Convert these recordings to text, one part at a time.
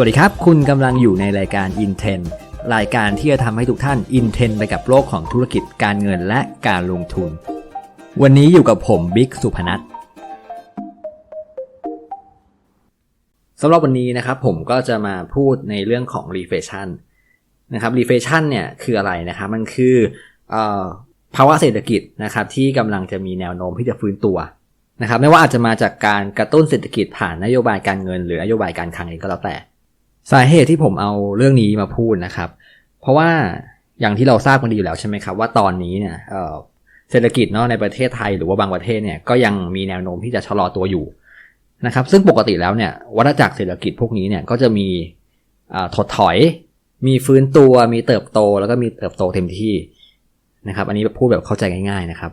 สวัสดีครับ คุณกำลังอยู่ในรายการ Inten รายการที่จะทำให้ทุกท่าน Inten ไปกับโลกของธุรกิจการเงินและการลงทุน วันนี้อยู่กับผมบิ๊กสุพนัทสำหรับวันนี้นะครับผมก็จะมาพูดในเรื่องของ reflation นะครับ reflation เนี่ยคืออะไรนะครับมันคือเออภาวะเศรษฐกิจนะครับที่กำลังจะมีแนวโน้มที่จะฟื้นตัวนะครับไม่ว่าอาจจะมาจากการกระตุ้นเศรษฐกิจผ่านนโยบายการเงิน หรือนโยบายการคลังเองก็แล้วแต่ สาเหตุที่ผมเอาเรื่องนี้มาพูดนะครับ เพราะว่าอย่างที่เราทราบกันดีอยู่แล้วใช่ไหมครับ ว่าตอนนี้เนี่ยเศรษฐกิจเนาะในประเทศไทยหรือว่าบางประเทศเนี่ยก็ยังมีแนวโน้มที่จะชะลอตัวอยู่นะครับ ซึ่งปกติแล้วเนี่ยวัฏจักรเศรษฐกิจพวกนี้เนี่ยก็จะมีถดถอย มีฟื้นตัวมีเติบโต แล้วก็มีเติบโตเต็มที่นะครับ อันนี้พูดแบบเข้าใจง่าย ๆนะครับ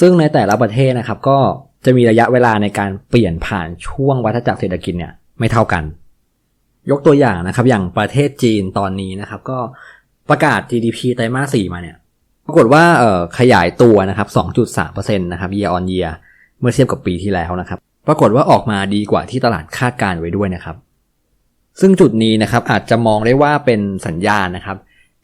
ซึ่งในแต่ละประเทศนะครับ ก็จะมีระยะเวลาในการเปลี่ยนผ่านช่วงวัฏจักรเศรษฐกิจเนี่ยไม่เท่ากัน ยกตัวอย่างนะครับ อย่างประเทศจีนตอนนี้นะครับ ก็ประกาศ GDP ไตรมาส4มาเนี่ย ปรากฏว่าเอ่อขยายตัวนะครับ 2.3%นะครับ year on year เมื่อเทียบกับปีที่แล้วนะครับ ปรากฏว่าออกมาดีกว่าที่ตลาดคาดการไว้ด้วยนะครับ ซึ่งจุดนี้นะครับอาจจะมองได้ว่าเป็นสัญญาณนะครับ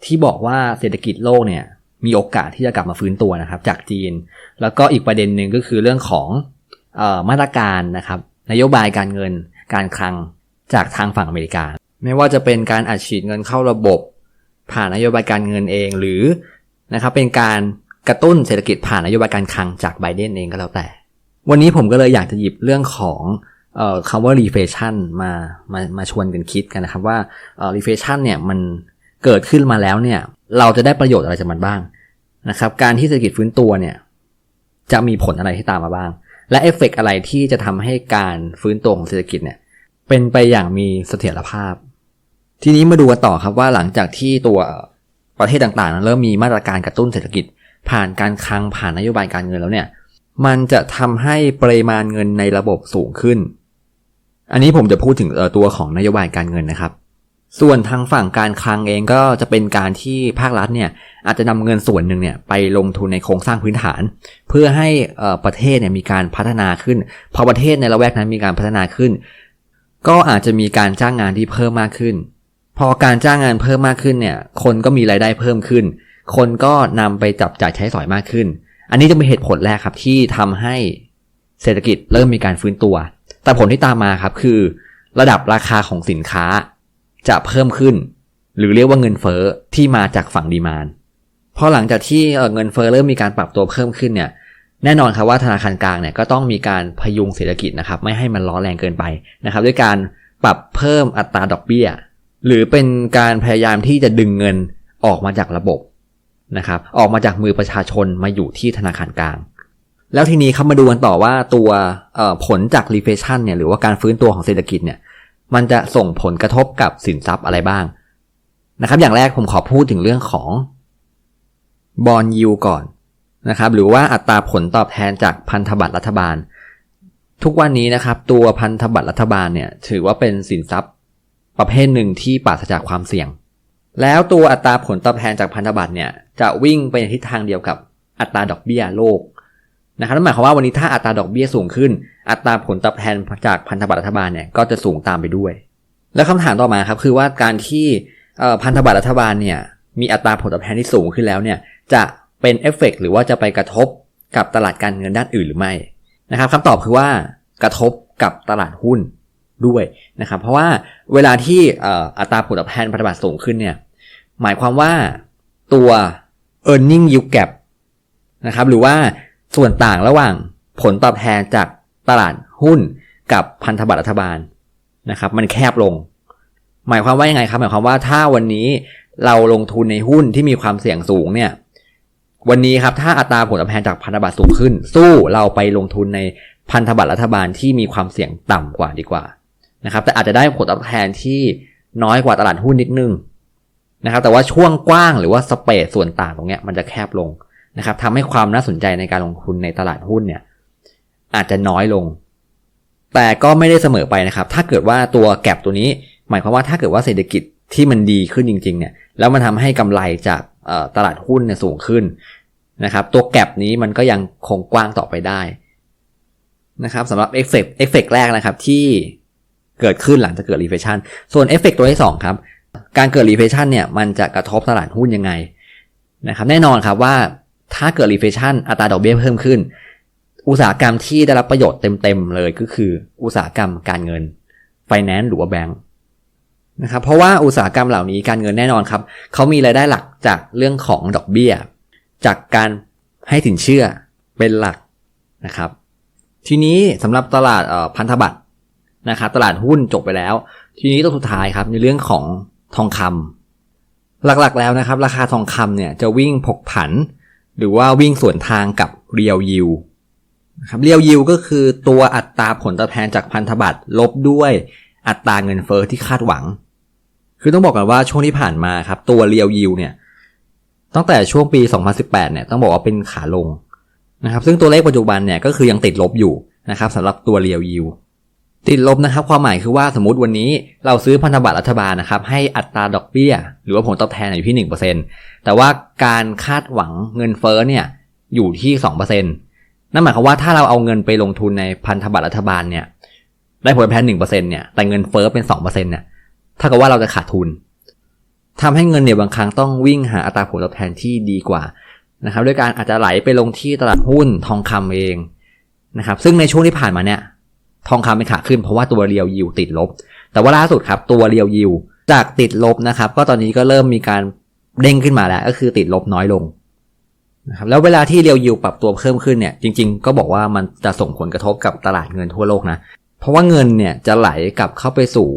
ที่บอกว่าเศรษฐกิจโลกเนี่ยมีโอกาสที่จะกลับมาฟื้นตัวนะครับ จากจีน แล้วก็อีกประเด็นหนึ่งก็คือเรื่องของออมาตรการนะครับ นโยบายการเงินการคลัง จากทางฝั่งอเมริกา ไม่ว่าจะเป็นการอัดฉีดเงินเข้าระบบ ผ่านนโยบายการเงินเองหรือนะครับเป็นการกระตุ้นเศรษฐกิจผ่านนโยบายการคลังจากไบเดนเองก็แล้วแต่ วันนี้ผมก็เลยอยากจะหยิบเรื่องของออคำว่า reflation มามามาชวนกันคิดกันนะครับว่า reflation เนี่ยมันเกิดขึ้นมาแล้วเนี่ยเราจะได้ประโยชน์อะไรจากมันบ้างนะครับการที่เศรษฐกิจฟื้นตัวเนี่ยจะมีผลอะไรที่ตามมาบ้าง และเอฟเฟกอะไรที่จะทำให้การฟื้นตัวของเศรษฐกิจเนี่ย เป็นไปอย่างมีเสถียรภาพ ทีนี้มาดูกันต่อครับว่าหลังจากที่ตัวประเทศต่างๆ เริ่มมีมาตรการกระตุ้นเศรษฐกิจ ผ่านการคลังผ่านนโยบายการเงินแล้วเนี่ย มันจะทำให้ปริมาณเงินในระบบสูงขึ้น อันนี้ผมจะพูดถึงตัวของนโยบายการเงินนะครับ ส่วนทางฝั่งการคลังเองก็จะเป็นการที่ภาครัฐเนี่ยอาจจะนำเงินส่วนหนึ่งเนี่ยไปลงทุนในโครงสร้างพื้นฐาน เพื่อให้ประเทศเนี่ยมีการพัฒนาขึ้น พอประเทศในละแวกนั้นมีการพัฒนาขึ้น ก็อาจจะมีการจ้างงานที่เพิ่มมากขึ้น พอการจ้างงานเพิ่มมากขึ้นเนี่ย คนก็มีรายได้เพิ่มขึ้น คนก็นำไปจับจ่ายใช้สอยมากขึ้น อันนี้จะเป็นเหตุผลแรกครับที่ทำให้เศรษฐกิจเริ่มมีการฟื้นตัว แต่ผลที่ตามมาครับคือ ระดับราคาของสินค้าจะเพิ่มขึ้น หรือเรียกว่าเงินเฟอ้อที่มาจากฝั่งดีมานพอหลังจากที่เงินเฟอ้อเริ่มมีการปรับตัวเพิ่มขึ้นเนี่ย แน่นอนครับว่าธนาคารกลางเนี่ยก็ต้องมีการพยุงเศรษฐกิจนะครับไม่ให้มันร้อนแรงเกินไปนะครับด้วยการปรับเพิ่มอัตราดอกเบี้ย หรือเป็นการพยายามที่จะดึงเงินออกมาจากระบบนะครับออกมาจากมือประชาชนมาอยู่ที่ธนาคารกลาง แล้วทีนี้เขามาดูกันต่อว่าตัวผลจาก reflation เนี่ยหรือว่าการฟื้นตัวของเศรษฐกิจเนี่ยมันจะส่งผลกระทบกับสินทรัพย์อะไรบ้างนะครับอย่างแรกผมขอพูดถึงเรื่องของบอลยูก่อน นะครับหรือว่าอัตราผลตอบแทนจากพันธบัตรรัฐบาล ทุกวันนี้นะครับ ตัวพันธบัตรรัฐบาลเนี่ยถือว่าเป็นสินทรัพย์ประเภทหนึ่งที่ปราศจากความเสี่ยง แล้วตัวอัตราผลตอบแทนจากพันธบัตรเนี่ยจะวิ่งไปในทิศทางเดียวกับอัตราดอกเบี้ยโลกนะครับนั่นหมายความว่าวันนี้ถ้าอัตราดอกเบี้ยสูงขึ้น อัตราผลตอบแทนจากพันธบัตรรัฐบาลเนี่ยก็จะสูงตามไปด้วย แล้วคำถามต่อมาครับคือว่าการที่พันธบัตรรัฐบาลเนี่ยมีอัตราผลตอบแทนที่สูงขึ้นแล้วเนี่ยจะ เป็นเอฟเฟกหรือว่าจะไปกระทบกับตลาดการเงินด้านอื่นหรือไม่นะครับคำตอบคือว่ากระทบกับตลาดหุ้นด้วยนะครับเพราะว่าเวลาที่อัตราผลตอบแทนพันธบัตรสูงขึ้นเนี่ยหมายความว่าตัว e a r n i n g yield gap นะครับหรือว่าส่วนต่างระหว่างผลตอบแทนจากตลาดหุ้นกับพันธบัตรรัฐบาลนะครับมันแคบลง หมายความว่ายังไงครับหมายความว่าถ้าวันนี้เราลงทุนในหุ้นที่มีความเสี่ยงสูงเนี่ย วันนี้ครับถ้าอัตราผลตอบแทนจากพันธบัตรสูงขึ้น สู้เราไปลงทุนในพันธบัตรรัฐบาลที่มีความเสี่ยงต่ำกว่าดีกว่านะครับ แต่อาจจะได้ผลตอบแทนที่น้อยกว่าตลาดหุ้นนิดนึงนะครับ แต่ว่าช่วงกว้างหรือว่าสเปซส่วนต่างตรงนี้มันจะแคบลงนะครับทำให้ความน่าสนใจในการลงทุนในตลาดหุ้นเนี่ยอาจจะน้อยลง แต่ก็ไม่ได้เสมอไปนะครับ ถ้าเกิดว่าตัวแก็บตัวนี้ หมายความว่าถ้าเกิดว่าเศรษฐกิจที่มันดีขึ้นจริง ๆ เนี่ย แล้วมันทำให้กำไรจาก ตลาดหุ้นเนี่ยสูงขึ้นนะครับ ตัวแก็บนี้มันก็ยังคงกว้างต่อไปได้นะครับสำหรับเอฟเฟกเอฟเฟกแรกนะครับที่เกิดขึ้นหลังจากเกิด reflation ส่วนเอฟเฟกตัวที่สองครับ การเกิด reflation เนี่ยมันจะกระทบตลาดหุ้นยังไงนะครับ แน่นอนครับว่าถ้าเกิด reflation อัตราดอกเบี้ยเพิ่มขึ้น อุตสาหกรรมที่ได้รับประโยชน์เต็มๆเลยก็คืออุตสาหกรรมการเงิน finance หรือว่าแบงก์ นะครับเพราะว่าอุตสาหกรรมเหล่านี้การเงินแน่นอนครับเขามีรายได้หลักจากเรื่องของดอกเบี้ย จากการให้สินเชื่อเป็นหลักนะครับ ทีนี้สำหรับตลาดพันธบัตรนะครับตลาดหุ้นจบไปแล้ว ทีนี้ตัวสุดท้ายครับในเรื่องของทองคำหลักๆแล้วนะครับ ราคาทองคำเนี่ยจะวิ่งผกผัน หรือว่าวิ่งสวนทางกับเรียวยิวครับเรียวยิวก็คือตัวอัตราผลตอบแทนจากพันธบัตรลบด้วยอัตราเงินเฟอ้อที่คาดหวัง คือต้องบอกกันว่าช่วงที่ผ่านมาครับ ตัวเรียวยิวเนี่ยตั้งแต่ช่วงปี 2018 เนี่ยต้องบอกว่าเป็นขาลงนะครับ ซึ่งตัวเลขปัจจุบันเนี่ยก็คือยังติดลบอยู่นะครับสำหรับตัวเรียวยิวติดลบนะครับ ความหมายคือว่าสมมติวันนี้เราซื้อพันธบัตรรัฐบาลนะครับ ให้อัตราดอกเบี้ย หรือว่าผลตอบแทนอยู่ที่ 1%แต่ว่าการคาดหวังเงินเฟ้อเนี่ยอยู่ที่ 2%นั่นหมายความว่าถ้าเราเอาเงินไปลงทุนในพันธบัตรรัฐบาลเนี่ยได้ผลตอบแทน1%เนี่ยแต่เงินเฟ้อเป็น2%เนี่ย ถ้ากับว่าเราจะขาดทุนทำให้เงินเนี่ยบางครั้งต้องวิ่งหาอัตราผลตอบแทนที่ดีกว่านะครับด้วยการอาจจะไหลไปลงที่ตลาดหุ้นทองคำเองนะครับ ซึ่งในช่วงที่ผ่านมาเนี่ยทองคำเป็นขาขึ้นเพราะว่าตัวเรียวยิวติดลบ แต่ว่าล่าสุดครับตัวเรียวยิวจากติดลบนะครับ ก็ตอนนี้ก็เริ่มมีการเด้งขึ้นมาแล้ว ก็คือติดลบน้อยลงนะครับแล้วเวลาที่เรียวยิวปรับตัวเพิ่มขึ้นเนี่ย จริง ๆ ก็บอกว่ามันจะส่งผลกระทบกับตลาดเงินทั่วโลกนะ เพราะว่าเงินเนี่ยจะไหลกลับเข้าไปสู่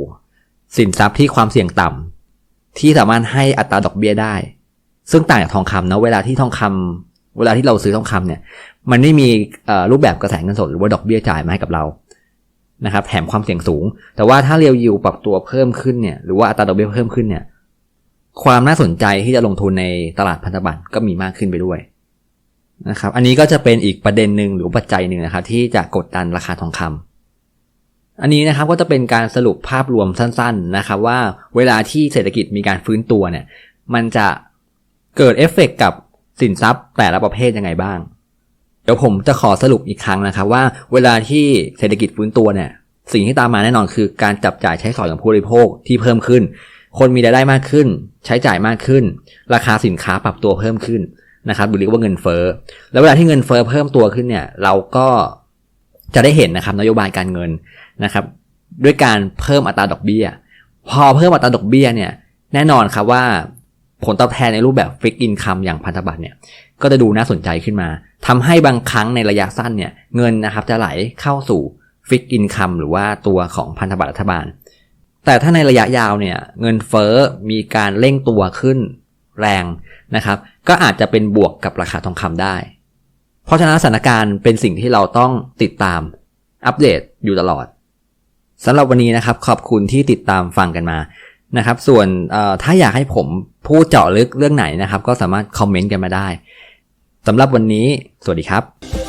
สินทรัพย์ที่ความเสี่ยงต่ำที่สามารถให้อัตราดอกเบี้ยได้ ซึ่งต่างจากทองคำนะเวลาที่ทองคำเวลาที่เราซื้อทองคำเนี่ย มันไม่มีรูปแบบกระแสเงินสดหรือว่าดอกเบี้ยจ่ายมาให้กับเรานะครับแถมความเสี่ยงสูง แต่ว่าถ้าเรียวยิวปรับตัวเพิ่มขึ้นเนี่ยหรือว่าอัตราดอกเบี้ยเพิ่มขึ้นเนี่ย ความน่าสนใจที่จะลงทุนในตลาดพันธบัตรก็มีมากขึ้นไปด้วยนะครับ อันนี้ก็จะเป็นอีกประเด็นหนึ่งหรือปัจจัยหนึ่งนะครับ ที่จะกดดันราคาทองคำ อันนี้นะครับก็จะเป็นการสรุปภาพรวมสั้นๆนะครับว่าเวลาที่เศรษฐกิจมีการฟื้นตัวเนี่ยมันจะเกิดเอฟเฟกกับสินทรัพย์แต่ละประเภทยังไงบ้าง เดี๋ยวผมจะขอสรุปอีกครั้งนะครับว่าเวลาที่เศรษฐกิจฟื้นตัวเนี่ยสิ่งที่ตามมาแน่นอนคือการจับจ่ายใช้สอยของผู้บริโภคที่เพิ่มขึ้น คนมีรายได้มากขึ้น ใช้จ่ายมากขึ้น ราคาสินค้าปรับตัวเพิ่มขึ้นนะครับหรือเรียกว่าเงินเฟ้อแล้วเวลาที่เงินเฟ้อเพิ่มตัวขึ้นเนี่ยเราก็จะได้เห็นนะครับนโยบายการเงิน นะครับด้วยการเพิ่มอัตราดอกเบี้ย พอเพิ่มอัตราดอกเบี้ยเนี่ยแน่นอนครับว่าผลตอบแทนในรูปแบบฟิกอินคัมอย่างพันธบัตรเนี่ยก็จะดูน่าสนใจขึ้นมาทำให้บางครั้งในระยะสั้นเนี่ยเงินนะครับจะไหลเข้าสู่ฟิกอินคัมหรือว่าตัวของพันธบัตรรัฐบาล แต่ถ้าในระยะยาวเนี่ยเงินเฟอ้อมีการเร่งตัวขึ้นแรงนะครับ ก็อาจจะเป็นบวกกับราคาทองคำได้ เพราะฉะนั้นสถานการณ์เป็นสิ่งที่เราต้องติดตามอัปเดตอยู่ตลอด สำหรับวันนี้นะครับขอบคุณที่ติดตามฟังกันมานะครับ ส่วนถ้าอยากให้ผมพูดเจาะลึกเรื่องไหนนะครับ ก็สามารถคอมเมนต์กันมาได้สำหรับวันนี้ สวัสดีครับ